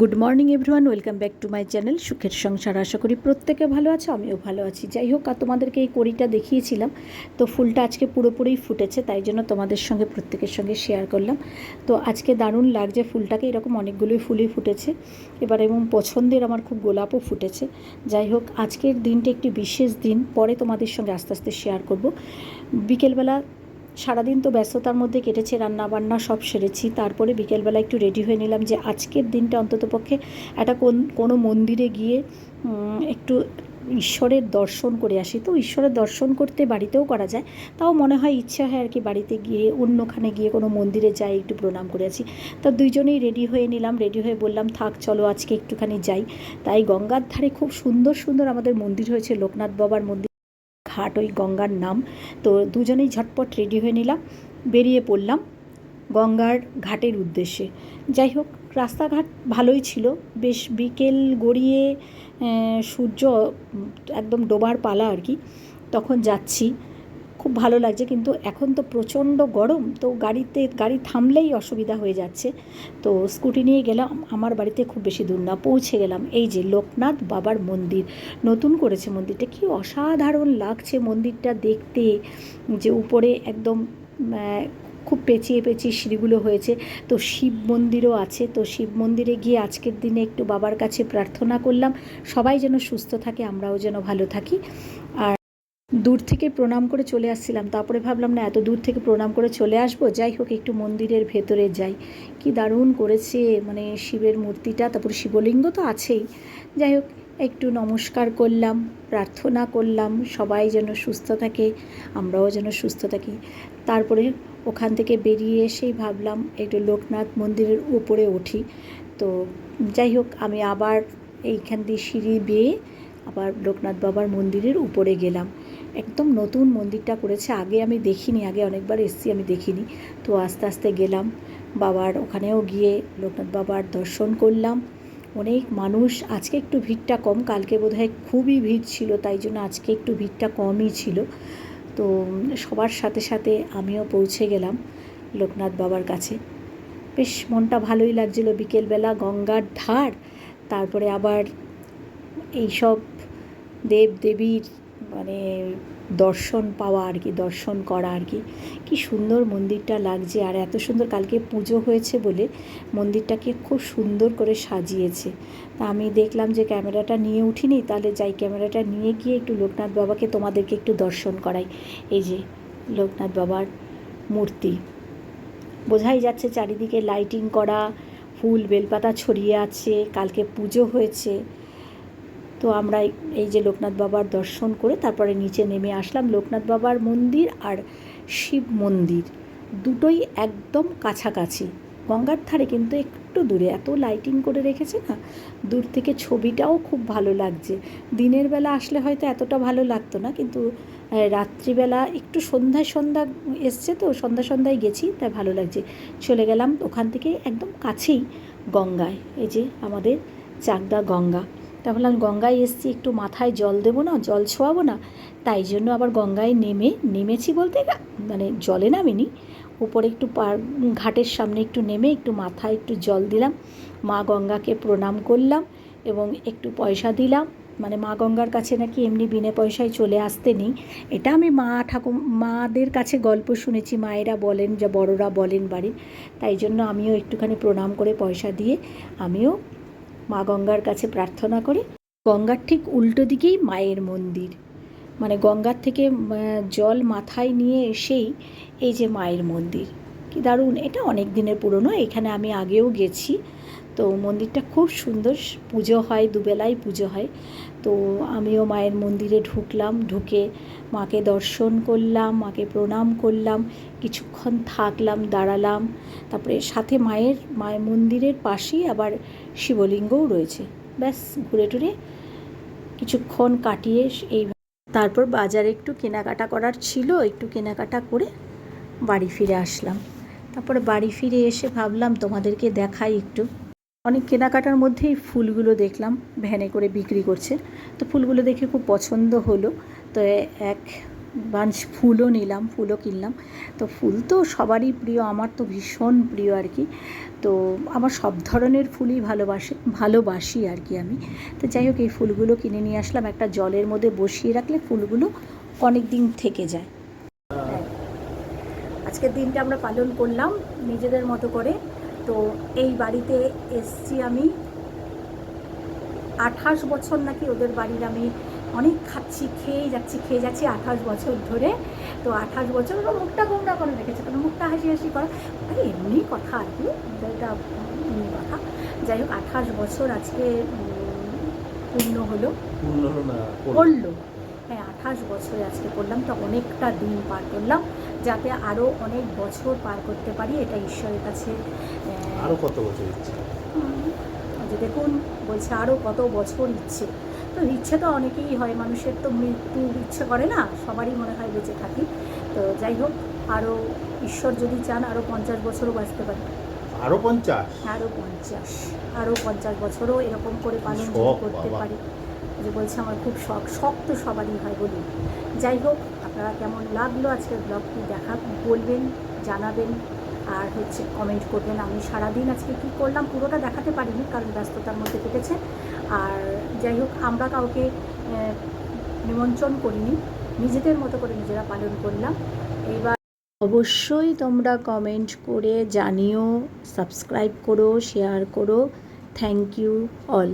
Good morning everyone welcome back to my channel সুখের সংসার আশা করি প্রত্যেকে ভালো আছে, আমিও ভালো আছি। যাই হোক, আর তোমাদেরকে এই কড়িটা দেখিয়েছিলাম, তো ফুলটা আজকে পুরোপুরি ফুটেছে, তাই জন্য তোমাদের সঙ্গে প্রত্যেকের সঙ্গে শেয়ার করলাম। তো আজকে দারুণ লাগছে ফুলটাকে, এরকম অনেকগুলোই ফুলই ফুটেছে। এবার এবং পছন্দের আমার খুব গোলাপও ফুটেছে। যাই হোক, আজকের দিনটা একটি বিশেষ দিন, পরে তোমাদের সঙ্গে আস্তে আস্তে শেয়ার করব। বিকেলবেলা সারাদিন তো ব্যস্ততার মধ্যে কেটেছে রান্না বান্না সব সেরেছি। তারপরে বিকেলবেলা একটু রেডি হয়ে নিলাম যে আজকের দিনটা অন্ততপক্ষে একটা কোন, কোনো মন্দিরে গিয়ে একটু ঈশ্বরের দর্শন করে আসি। তো ঈশ্বরের দর্শন করতে বাড়িতেও করা যায়। তাও মনে হয় ইচ্ছা হয় আর কি বাড়িতে গিয়ে অন্যখানে গিয়ে কোনো মন্দিরে যাই, একটু প্রণাম করে আসি। তা দুইজনেই রেডি হয়ে নিলাম রেডি হয়ে বললাম, থাক, চলো আজকে একটুখানি যাই। তাই গঙ্গার ধারে খুব সুন্দর সুন্দর আমাদের মন্দির হয়েছে, লোকনাথ বাবার মন্দির। ঘাট ওই গঙ্গার নাম। তো দুজনেই ঝটপট রেডি হয়ে নিলাম, বেরিয়ে পড়লাম গঙ্গার ঘাটের উদ্দেশ্যে। যাই হোক, রাস্তাঘাট ভালোই ছিল। বেশ বিকেল গড়িয়ে সূর্য একদম ডোবার পালা আর কি। তখন যাচ্ছি। খুব ভালো লাগছে, কিন্তু এখন তো প্রচণ্ড গরম, তো গাড়িতে, গাড়ি থামলেই অসুবিধা হয়ে যাচ্ছে। তো স্কুটি নিয়ে গেলাম, আমার বাড়িতে খুব বেশি দূর না, পৌঁছে গেলাম। এই যে লোকনাথ বাবার মন্দির, নতুন করেছে মন্দিরটা, কি অসাধারণ লাগছে মন্দিরটা দেখতে। যে উপরে একদম খুব পেঁচিয়ে পেঁচিয়ে সিঁড়িগুলো হয়েছে, তো শিব মন্দিরও আছে। তো শিব মন্দিরে গিয়ে আজকের দিনে একটু বাবার কাছে প্রার্থনা করলাম, সবাই যেন সুস্থ থাকে, আমরাও যেন ভালো থাকি। আর দূর থেকে প্রণাম করে চলে আসছিলাম। তারপরে ভাবলাম, না, এত দূর থেকে প্রণাম করে চলে আসব। যাই হোক, একটু মন্দিরের ভেতরে যাই। কি দারুণ করেছে মানে শিবের মূর্তিটা। তারপরে শিবলিঙ্গ তো আছেই। যাই হোক, একটু নমস্কার করলাম, প্রার্থনা করলাম, সবাই যেন সুস্থ থাকে, আমরাও যেন সুস্থ থাকি। তারপরে ওখান থেকে বেরিয়ে এসেই ভাবলাম, একটু লোকনাথ মন্দিরের উপরে উঠি। তো যাই হোক, আমি আবার এইখান দিয়ে সিঁড়ি বেয়ে আবার লোকনাথ বাবার মন্দিরের উপরে গেলাম। একদম নতুন মন্দিরটা করেছে। আগে আমি দেখিনি, আগে অনেকবার এসেছি, আমি দেখিনি। তো আস্তে আস্তে গেলাম, বাবার ওখানেও গিয়ে লোকনাথ বাবার দর্শন করলাম। অনেক মানুষ, আজকে একটু ভিড়টা কম, কালকে বোধহয় খুবই ভিড় ছিল, তাই জন্য আজকে একটু ভিড়টা কমই ছিল। তো সবার সাথে সাথে আমিও পৌঁছে গেলাম লোকনাথ বাবার কাছে। বেশ মনটা ভালোই লাগছিল, বিকেলবেলা গঙ্গার ধার, তারপরে আবার এইসব দেব দেবীর মানে দর্শন পাওয়া আর কি, দর্শন করা আর কি। কি সুন্দর মন্দিরটা লাগছে আর এত সুন্দর কালকে পুজো হয়েছে বলে মন্দিরটাকে খুব সুন্দর করে সাজিয়েছে। তা আমি দেখলাম যে ক্যামেরাটা নিয়ে উঠিনি, তাহলে যাই ক্যামেরাটা নিয়ে গিয়ে একটু লোকনাথ বাবাকে তোমাদেরকে একটু দর্শন করাই। এই যে লোকনাথ বাবার মূর্তি। বোঝাই যাচ্ছে চারিদিকে লাইটিং করা, ফুল, বেলপাতা ছড়িয়ে আছে, কালকে পুজো হয়েছে। তো আমরা এই- যে লোকনাথ বাবার দর্শন করে তারপরে নিচে নেমে আসলাম লোকনাথ বাবার মন্দির আর শিব মন্দির। দুটোই একদম কাছাকাছি। গঙ্গার ধারে কিন্তু একটু দূরে। এত লাইটিং করে রেখেছে না, দূর থেকে ছবিটাও খুব ভালো লাগছে। দিনের বেলা আসলে হয়তো এতটা ভালো লাগতো না, কিন্তু রাত্রিবেলা একটু সন্ধ্যায় সন্ধ্যা এসছে তো, সন্ধ্যা সন্ধ্যায় গেছি, তাই ভালো লাগছে। চলে গেলাম ওখান থেকে একদম কাছেই গঙ্গায়। এই যে আমাদের চাকদা গঙ্গা। তা ভাবলাম গঙ্গায় এসছি, একটু মাথায় জল দেবো না, জল ছোঁয়াবো না। তাই জন্য আবার গঙ্গায় নেমে, নেমেছি বলতে মানে জলে নামিনি। উপরে একটু পার ঘাটের সামনে একটু নেমে একটু মাথায় একটু জল দিলাম। মা গঙ্গাকে প্রণাম করলাম এবং একটু পয়সা দিলাম। মানে মা গঙ্গার কাছে নাকি এমনি বিনে পয়সায় চলে আসতে নেই। এটা আমি মা ঠাকুর মাদের কাছে গল্প শুনেছি, মায়েরা বলেন, যা বড়রা বলেন বাড়ির। তাই জন্য আমিও একটুখানি প্রণাম করে পয়সা দিয়ে আমিও মা গঙ্গার কাছে প্রার্থনা করে। গঙ্গার ঠিক উল্টো দিকেই মায়ের মন্দির। মানে গঙ্গার থেকে জল মাথায় নিয়ে এসেই এই যে মায়ের মন্দির। কি দারুণ! এটা অনেক দিনের পুরনো, এখানে আমি আগেও গেছি। তো মন্দিরটা খুব সুন্দর, পুজো হয় দুবেলাই পুজো হয়। তো আমিও মায়ের মন্দিরে ঢুকলাম, ঢুকে মাকে দর্শন করলাম, মাকে প্রণাম করলাম, কিছুক্ষণ থাকলাম, দাঁড়ালাম। তারপরে সাথে মায়ের মায়ের মন্দিরের পাশেই আবার শিবলিঙ্গও রয়েছে। ব্যাস, ঘুরে টুরে কিছুক্ষণ কাটিয়ে এই তারপর বাজারে একটু কেনাকাটা করার ছিল, একটু কেনাকাটা করে বাড়ি ফিরে আসলাম। তারপরে বাড়ি ফিরে এসে ভাবলাম, তোমাদেরকে দেখাই একটু। অনেক কেনাকাটার মধ্যেই ফুলগুলো দেখলাম, ভ্যানে করে বিক্রি করছে। তো ফুলগুলো দেখে খুব পছন্দ হলো। তো এক বাঞ্চ ফুলও নিলাম, ফুলও কিনলাম। তো ফুল তো সবারই প্রিয়, আমার তো ভীষণ প্রিয় আর কি। তো আমার সব ধরনের ফুলই ভালোবাসে, ভালোবাসি আর কি আমি। তো যাই হোক, এই ফুলগুলো কিনে নিয়ে আসলাম, একটা জলের মধ্যে বসিয়ে রাখলে ফুলগুলো অনেক দিন থেকে যায়। আজকের দিনটা আমরা পালন করলাম নিজেদের মতো করে। তো এই বাড়িতে এসছি আমি। আঠাশ বছর নাকি ওদের বাড়ির আমি অনেক খাচ্ছি খেয়ে যাচ্ছি খেয়ে যাচ্ছি আঠাশ বছর ধরে। তো আঠাশ বছর ওরা মুখটা গোমরা করে রেখেছে কারণ মুখটা হাসি হাসি করা। আরে এমনি কথা আর কি এটা এমনি কথা। যাই হোক আঠাশ বছর আজকে পূর্ণ হলো। পূর্ণ হলো করল হ্যাঁ আঠাশ বছরে আজকে করলাম তো অনেকটা দিন পার করলাম। যাতে আরও অনেক বছর পার করতে পারি এটা ঈশ্বরের কাছে আহ, আরও কত বছর ইচ্ছে? যে দেখুন বলছে আরও কত বছর ইচ্ছে। তো ইচ্ছে তো অনেকেই হয় মানুষের তো মৃত্যু ইচ্ছে করে না সবারই মনে হয় বেঁচে থাকি। তো যাই হোক আরও ঈশ্বর যদি চান আরও পঞ্চাশ বছরও বাঁচতে পারি। আরও পঞ্চাশ? আরও পঞ্চাশ আরও পঞ্চাশ বছরও এরকম করে পালন করতে পারি। যে বলছে আমার খুব শখ শখ তো সবারই হয় বলি যাই হোক আপনারা কেমন লাগল আজকের ব্লগটি দেখা, বলবেন, জানাবেন, আর হচ্ছে কমেন্ট করবেন। আমি সারাদিন আজকে কী করলাম পুরোটা দেখাতে পারিনি, কারণ ব্যস্ততার মধ্যে কেটেছে। আর যাই হোক, আমরা কাউকে নিমন্ত্রণ করিনি, নিজেদের মতো করে নিজেরা পালন করলাম। এইবার অবশ্যই তোমরা কমেন্ট করে জানিও সাবস্ক্রাইব করো শেয়ার করো। Thank you all